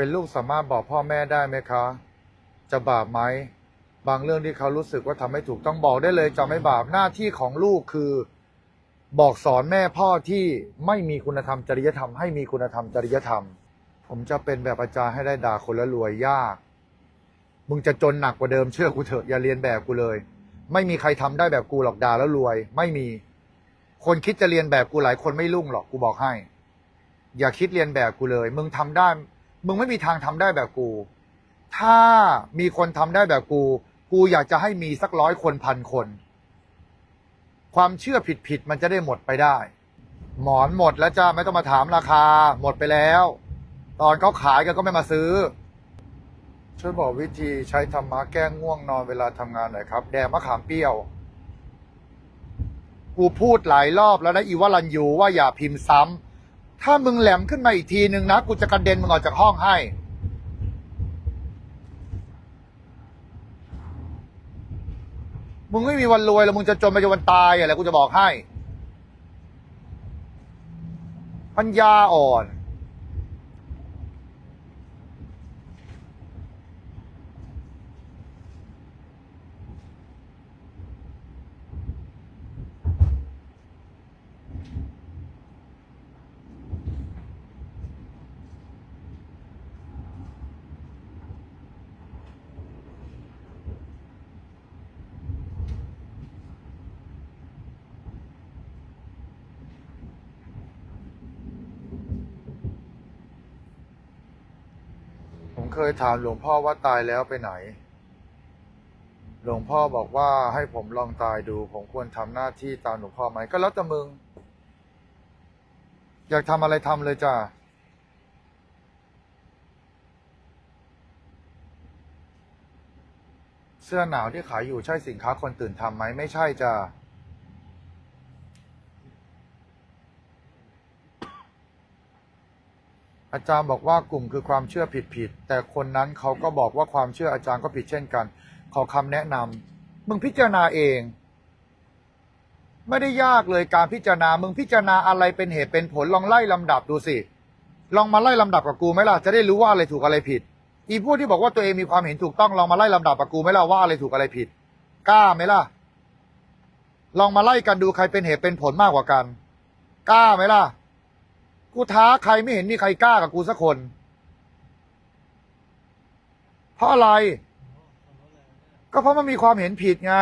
เป็นลูกสามารถบอกพ่อแม่ได้ไหมคะ จะบาปไหม บางเรื่องที่เขารู้สึกว่าทำไม่ถูกต้องบอกได้เลยจะไม่บาปหน้าที่ของลูกคือบอกสอนแม่พ่อที่ไม่มีคุณธรรมจริยธรรมให้มีคุณธรรมจริยธรรม ผมจะเป็นแบบอาจารย์ให้ได้ด่าคนแล้วรวยยาก มึงจะจนหนักกว่าเดิมเชื่อกูเถอะอย่าเรียนแบบกูเลย ไม่มีใครทำได้แบบกูหรอกด่าแล้วรวย ไม่มี คนคิดจะเรียนแบบกูหลายคนไม่รุ่งหรอกกูบอกให้ อย่าคิดเรียนแบบกูเลย มึงทำได้ มึงไม่มีทางทำได้แบบกู ถ้ามีคนทำได้แบบกู กูอยากจะให้มีสักร้อยคนพันคน ความเชื่อผิดๆมันจะได้หมดไปได้ หมอนหมดแล้วจ้าไม่ต้องมาถามราคา หมดไปแล้ว ตอนเขาขายกันก็ไม่มาซื้อ ช่วยบอกวิธีใช้ธรรมะแก้ง่วงนอนเวลาทำงานหน่อยครับ แดงมะขามเปรี้ยว กูพูดหลายรอบแล้วนะอีวรันยูว่าอย่าพิมพ์ซ้ำ ถ้ามึงแหลมขึ้นมาอีกทีหนึ่งนะ กูจะกระเด็นมึงออกจากห้องให้ มึงไม่มีวันรวยแล้วมึงจะจนไปจนวันตายอะไรกูจะบอกให้ ปัญญาอ่อน เคยถามหลวงพ่อว่าตายแล้วไปไหน หลวงพ่อบอกว่าให้ผมลองตายดู ผมควรทำหน้าที่ตามหลวงพ่อไหมก็แล้วแต่มึง อยากทำอะไรทำเลยจ้ะเสื้อหนาวที่ขายอยู่ใช่สินค้าคนตื่นทำไหมไม่ใช่จ้ะ อาจารย์บอกว่ากลุ่มคือความเชื่อผิดๆแต่คนนั้นเขาก็บอกว่าความเชื่ออาจารย์ก็ผิดเช่นกัน ขอคำแนะนำมึงพิจารณาเอง ไม่ได้ยากเลยการพิจารณา มึงพิจารณาอะไรเป็นเหตุเป็นผลลองไล่ลำดับดูสิลองมาไล่ลำดับกับกูไหมล่ะจะได้รู้ว่าอะไรถูกอะไรผิด อีพวกที่บอกว่าตัวเองมีความเห็นถูกต้องลองมาไล่ลำดับกับกูไหมล่ะว่าอะไรถูกอะไรผิด กล้าไหมล่ะ ลองมาไล่กันดูใครเป็นเหตุเป็นผลมากกว่ากัน กล้าไหมล่ะ กูท้าใครไม่เห็นมีใครกล้ากับกูสักคน เพราะอะไร ก็เพราะมันมีความเห็นผิดไง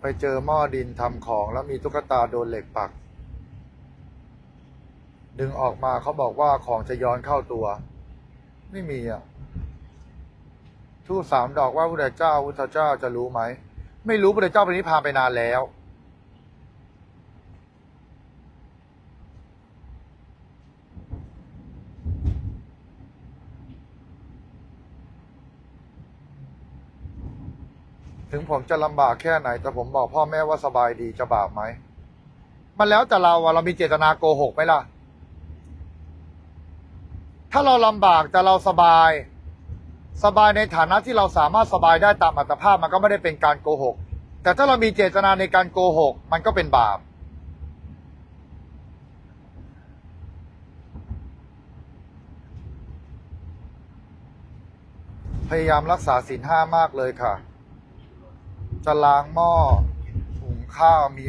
ไปเจอหม้อดินทำของแล้วมีตุ๊กตาโดนเหล็กปัก ดึงออกมาเขาบอกว่าของจะย้อนเข้าตัว ไม่มีอะทูตสามดอกว่าพระเจ้าพุทธเจ้าจะรู้ไหม ไม่รู้พระเจ้าเป็นนิพพานไปนานแล้ว ถึงผมจะลำบากแค่ไหน แต่ผมบอกพ่อแม่ว่าสบายดีจะบาปไหม มันแล้วแต่เราอะเรามีเจตนาโกหกไหมล่ะ ถ้าเราลำบากแต่เราสบาย สบายในฐานะที่เราสามารถสบายได้ตามอัตภาพมันก็ไม่ได้เป็นการโกหก แต่ถ้าเรามีเจตนาในการโกหก มันก็เป็นบาป พยายามรักษาศีลห้ามากเลยค่ะ จะล้างหม้อหุงข้าวมี